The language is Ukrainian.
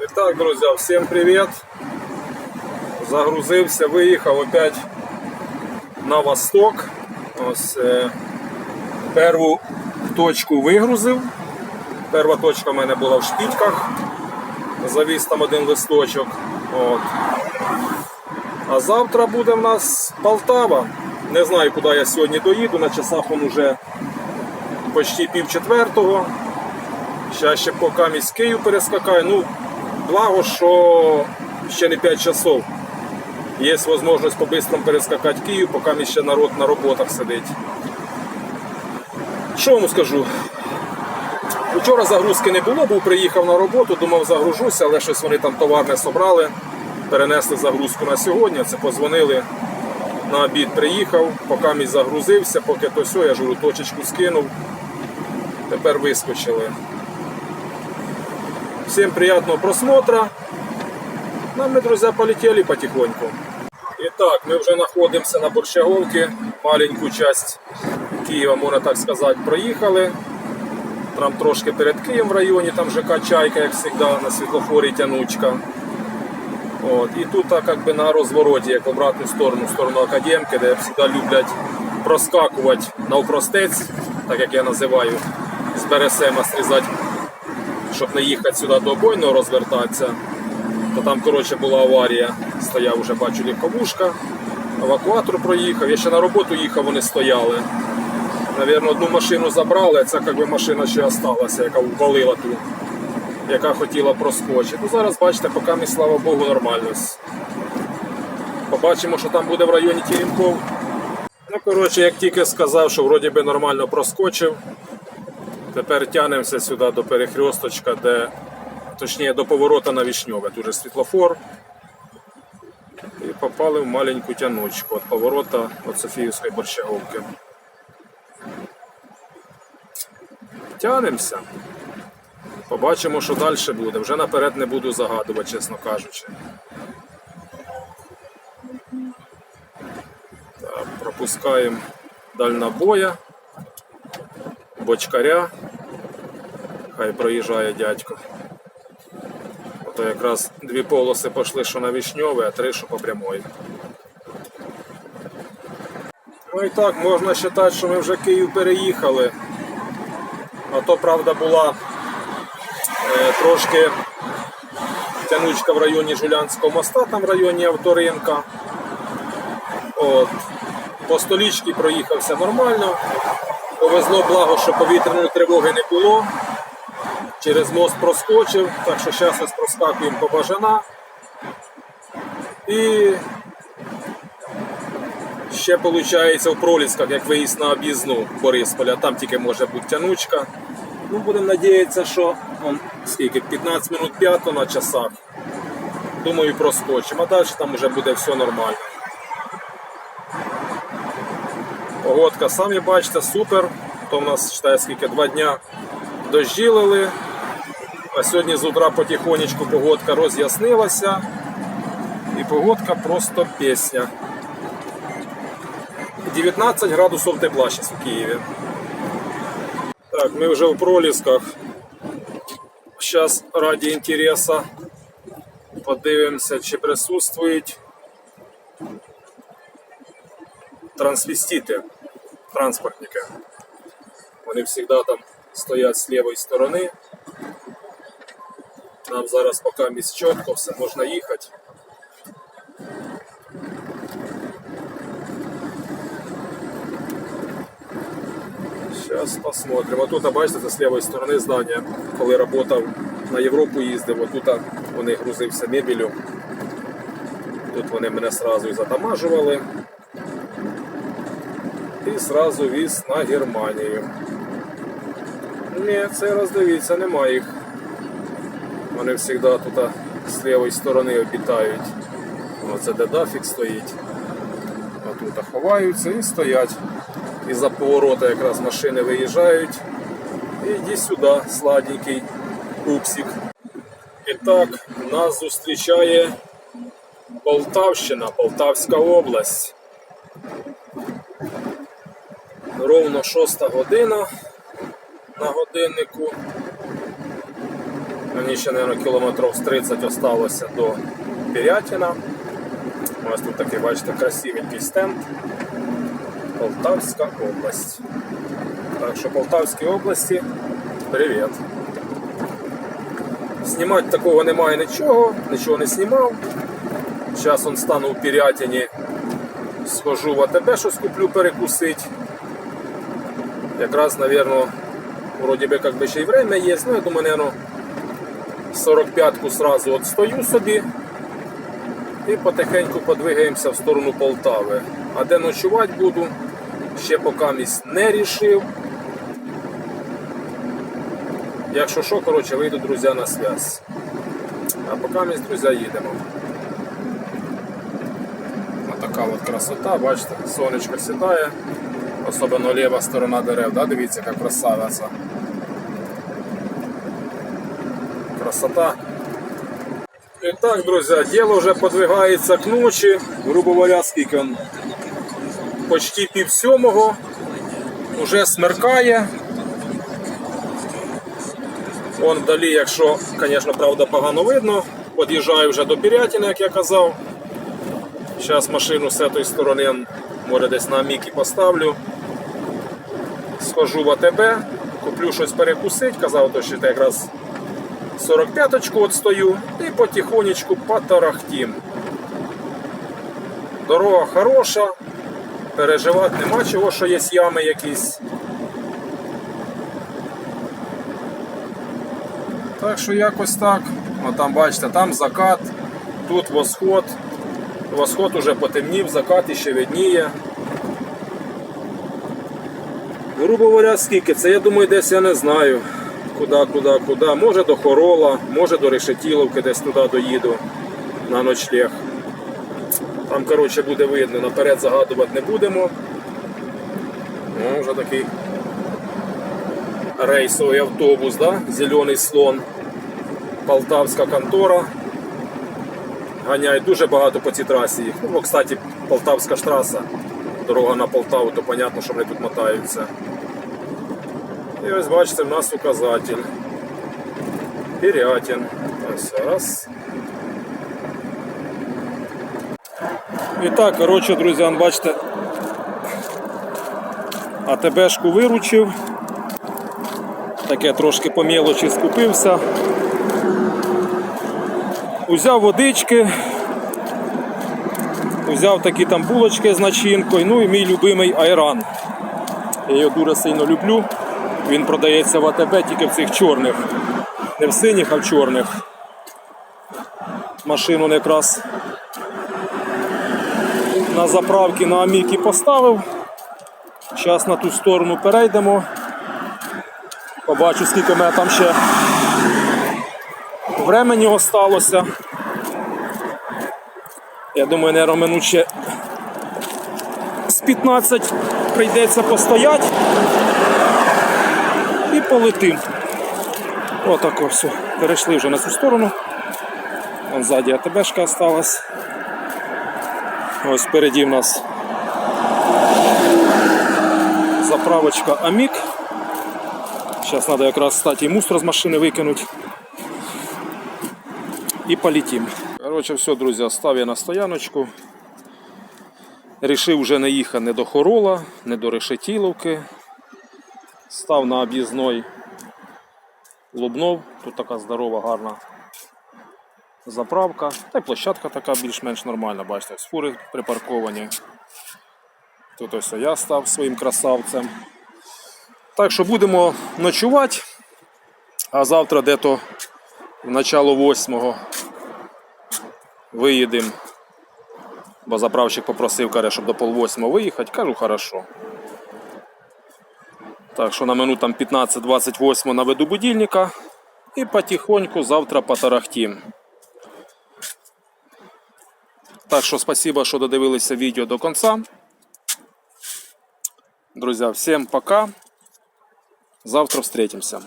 І так, друзі, всім привіт. Загрузився, виїхав опять на восток. Ось е, перву точку вигрузив. Перша точка в мене була в Шпітьках. Завіз там один листочок. От. А завтра буде в нас Полтава. Не знаю, куди я сьогодні доїду. На часах он уже почти пів четвертого. Зараз ще поки місь Київ перескакаю. Ну, благо, що ще не 5 часов. Є можливість по-бистрому перескакати Київ, поки ще народ на роботах сидить. Що вам скажу? Вчора загрузки не було, був приїхав на роботу, думав загружуся, але щось вони там товар не собрали. Перенесли загрузку на сьогодні, це позвонили. На обід приїхав, поки мій загрузився, поки то все, я ж точечку скинув. Тепер вискочили. Всем приятного просмотра. Ну, мы, друзья, полетели потихоньку. Итак, мы уже находимся на Борщаговке. Маленькую часть Києва, можна так сказати, проїхали. Там трошки перед Києвом в районі, там ЖК Чайка, як завжди, на світлофорі тянучка. От. І тут так, би, на розвороті, як в обратну сторону, в сторону Академки, де завжди люблять проскакувати навпростець, так як я називаю, з Бересема срізати щоб не їхати сюди до обойного розвертатися, то там коротше, була аварія. Стояв вже бачу легковушка, евакуатор проїхав. Я ще на роботу їхав, вони стояли. Навірно, одну машину забрали, ця якби, машина ще залишилася, яка ввалила ту, яка хотіла проскочити. Ну, зараз бачите, поки ми, слава Богу, нормально. Побачимо, що там буде в районі Теремков. Ну, коротше, як тільки сказав, що вроді би нормально проскочив. Тепер тянемося сюди до перехресточка, де, точніше до поворота на Вішньове. Тут же світлофор. І попали в маленьку тянучку від поворота від Софіївської борщаговки. Тянемося. Побачимо, що далі буде. Вже наперед не буду загадувати, чесно кажучи. Так, пропускаємо дальнобоя, бочкаря. Хай проїжджає дядько. Ото якраз дві полоси пішли, що на вішньове, а три, що по прямої. Ну і так, можна вважати, що ми вже Київ переїхали. А то, правда, була е, трошки тянучка в районі Жулянського моста, там в районі авторинка. От. По столічці проїхався нормально. Повезло благо, що повітряної тривоги не було. Через мост проскочив, так що зараз проскакуємо по бажана. І ще виходить в Пролісках, як виїзд на об'їзну Борисполя, там тільки може бути тянучка. Ну, Будемо сподіватися, що он, скільки, 15 минут 5 на часах. Думаю, проскочимо, а далі там вже буде все нормально. Погодка, самі бачите, супер. То в нас читає скільки два дня дощі лили. А сьогодні з утра потихонечку погодка роз'яснилася. І погодка просто пісня. 19 градусів тепла зараз у Києві. Так, ми вже в пролісках. Зараз раді інтересу подивимося, чи присутствують трансвестити, транспортники. Вони завжди там стоять з лівої сторони. Нам зараз поки місць чітко, все можна їхати. Зараз посмотрим. А тут, бачите, це з лівої сторони здання, коли працював на Європу їздив, отут вони грузився мебелю. Тут вони мене одразу і затамажували. І одразу віз на Германію. Ні, цей раз дивіться, немає їх. Вони завжди тут з лівої сторони обітають. Оце де дафік стоїть. А тут ховаються і стоять. І за поворота якраз машини виїжджають. І йди сюди, сладенький пупсик. І так, нас зустрічає Полтавщина, Полтавська область. Ровно 6 година на годиннику. Мені ще, мабуть, кілометрів з 30 осталося до Пірятіна. Ось тут такий, бачите, красивенький стенд. Полтавська область. Так що Полтавській області привіт. Знімати такого немає нічого, нічого не знімав. Зараз он стану у Пірятіні, схожу в АТБ, щось куплю перекусити. Якраз, наверное, вроде бы как бы ще й время є, ну я думаю, наверное, 45-ку сразу отстою собі і потихеньку подвигаємося в сторону Полтави. А де ночувати буду, ще поки місць не рішив. Якщо що, коротше, вийду, друзі, на зв'язь. А поки ми, друзі, їдемо. Така от красота, бачите, сонечко сідає, особливо ліва сторона дерев, да? дивіться, яка красавиця. Красота. І так, друзі, діло вже подвигається к ночі, грубо говоря, скільки он почти пів сьомого, вже смеркає. Вон вдалі, якщо, звісно, правда, погано видно, під'їжджаю вже до Пірятіна, як я казав. Зараз машину з цієї сторони, може десь на мікі поставлю. Схожу в АТБ, куплю щось перекусити, казав, то що це якраз 45-очку отстою і потихонечку потарахтім. Дорога хороша, переживати нема чого, що є ями якісь. Так що якось так. О, там бачите, там закат, тут восход. Восход уже потемнів, закат іще видніє. Грубо говоря, скільки? Це я думаю, десь я не знаю. Куди, куди, куди. Може до Хорола, може до Решетіловки, десь туди доїду на ночлег. Там, коротше, буде видно, наперед загадувати не будемо. Ну, вже такий рейсовий автобус, да? зелений слон. Полтавська контора. Ганяють дуже багато по цій трасі їх. Ну, кстати, Полтавська ж траса. Дорога на Полтаву, то понятно, що вони тут мотаються. І ось бачите, в нас указатель. Пірятін. Ось раз. І так, коротше, друзі, бачите, АТБшку виручив. Таке трошки по мелочі скупився. Узяв водички, узяв такі там булочки з начинкою, ну і мій любимий айран. Я його дуже сильно люблю. Він продається в АТБ тільки в цих чорних. Не в синіх, а в чорних. Машину якраз на заправки на Аміки поставив. Зараз на ту сторону перейдемо. Побачу, скільки мене там ще времени осталося. Я думаю, минут ще з 15 прийдеться постояти полетим. Отако все. Перейшли вже на цю сторону. Вон ззаді АТБшка осталась. Ось впереді в нас заправочка Амік. Зараз треба якраз стати і мусор з машини викинути. І полетим. Коротше, все, друзі, остав я на стояночку. Рішив вже не їхати не до Хорола, не до Решетіловки. Став на об'їзной Лубнов. Тут така здорова, гарна заправка. Та й площадка така більш-менш нормальна, бачите, ось фури припарковані. Тут ось я став своїм красавцем. Так що будемо ночувати, а завтра дето в начало восьмого виїдемо. Бо заправщик попросив, каже, щоб до полвосьмого виїхати. Кажу, хорошо. Так що на минут там 15-28 наведу будильника і потихоньку завтра потарахтім. Так що спасибо, що додивилися відео до кінця. Друзі, всім пока. Завтра встретимся.